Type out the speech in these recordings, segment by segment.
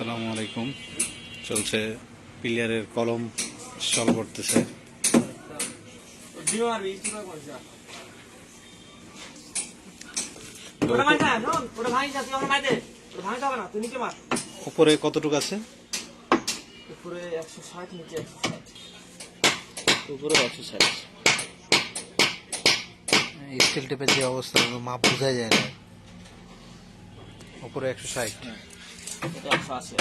আসসালামু আলাইকুম। চলছে পিলিয়ারের কলম সল করতেছে। উপরে কতটুকু আছে? উপরে একশো ষাট নিচে একশো ষাট। উপরে একশো ষাট। স্টিল টেপের যে অবস্থা মাপ বোঝা যায় না। উপরে একশো ষাট। এটা একশো আশি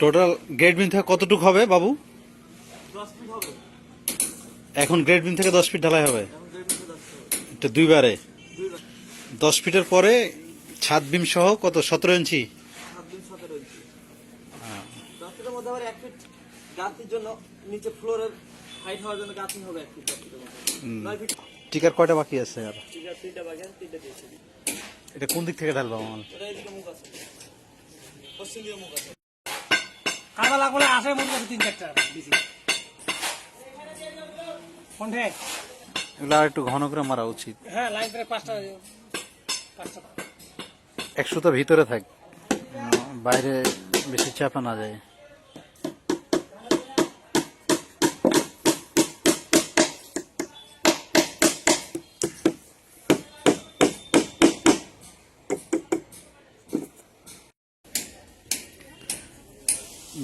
টোটাল গ্রেড বিন থেকে কতটুকু হবে বাবু? এখন গ্রেড বিন থেকে দশ ফিট ঢালাই হবে। এটা দুইবারে। দুই বার দশ ফিটের পরে ছাদ বিম সহ কত? সতেরো ইঞ্চি? গাঁথির জন্য নিচে ফ্লোরের হাইট হওয়ার জন্য গাঁথি হবে এক ফিট দশ ফিটের মধ্যে নয় ফিট টিকার কয়টা বাকি আছে আর? ঠিক তিনটা বাকি আছে তিনটা দিয়েছি। এটা কোন দিক থেকে ঢালবো আমার ওটা এদিকে মুখ আছে। পশ্চিম দিকে মুখ আছে। কারবা লাগলে আসে মুখ আছে তিন চারটা বেশি। এগুলো আর একটু ঘন করে মারা উচিত। হ্যাঁ লাইন করে পাঁচটা পাঁচটা। একশো তো ভিতরে থাক বাইরে বেশি চাপা না যায়।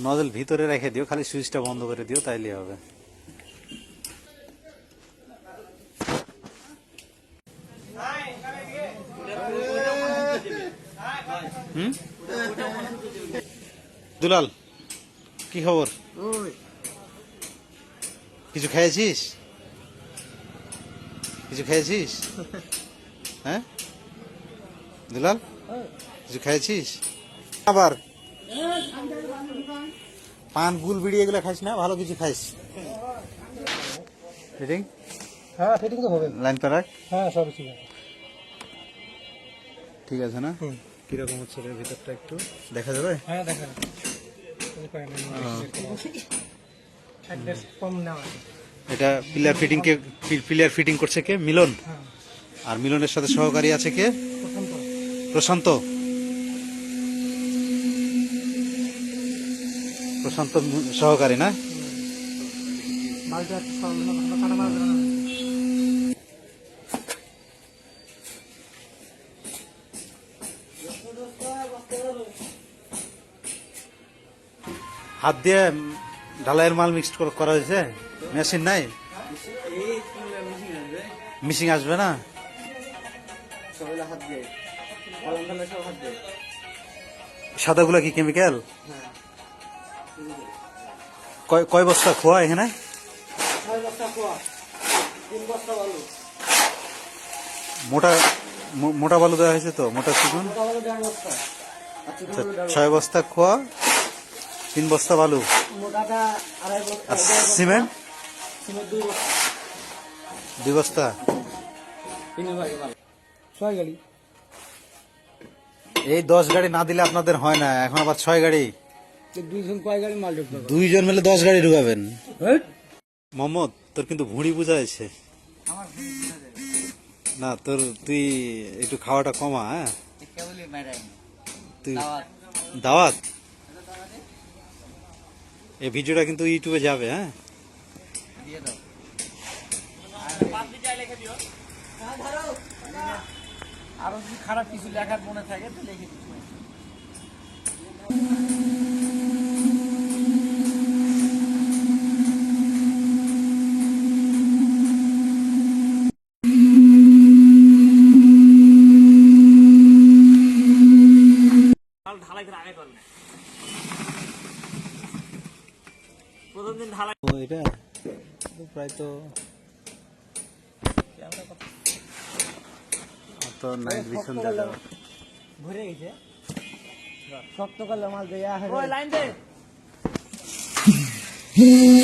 নজল ভিতরে রেখে দিও খালি সুইচটা বন্ধ করে দিও তাইলে হবে। দুলাল কি খবর? কিছু খেয়েছিস? কিছু খেয়েছিস? হ্যাঁ? দুলাল কিছু খেয়েছিস? আবার। পান গুল বিড়ি এগুলো খাইস না ভালো কিছু খাইস। ফিটিং হ্যাঁ ফিটিং তো হবে লাইন পারাক হ্যাঁ সব ঠিক আছে। ঠিক আছে না? কীরকম হচ্ছে রে ভিতরটা একটু? দেখা যাবে? হ্যাঁ নেওয়া। এটা পিলার ফিটিং কে পিলার ফিটিং করছে কে? মিলন। হ্যাঁ। আর মিলনের সাথে সহকারী আছে কে? তো প্রশান্ত। প্রশান্ত সহকারী, না? হাত দিয়ে ঢালাইয়ের মাল মিক্সড করা হয়েছে। মেশিন নাই? মিশিং আসবে না? সাদাগুলা কি কেমিক্যাল হ্যাঁ। কয় কয় বস্তা খোয়া এখানে? মোটা মোটা বালু দেওয়া হয়েছে তো, মোটা চিকুন? আচ্ছা ছয় বস্তা খোয়া, তিন বস্তা বালু। সিমেন্ট? দুই বস্তা। ছয় গাড়ি এই দশ গাড়ি না দিলে আপনাদের হয় না, এখন আবার ছয় গাড়ি। দুইজন কয় গাড়ি মাল দুইজন মিলে দশ গাড়ি ঢুকাবেন। মোহাম্মদ তোর কিন্তু ভুঁড়ি বুঝাইছে আমার না তোর তুই একটু খাওয়াটা কমা হ্যাঁ? তুই দাওয়াত। এই ভিডিওটা কিন্তু ইউটিউবে যাবে হ্যাঁ? আরও যদি খারাপ কিছু লেখার মনে থাকে তো লিখে দিচ্ছি প্রথম দিন ঢালাই ও এটা প্রায় তো তো নাইট ভিশন দেখা ভরে গেছে। শক্ত করলে মাল দেয়া ওই লাইন দে।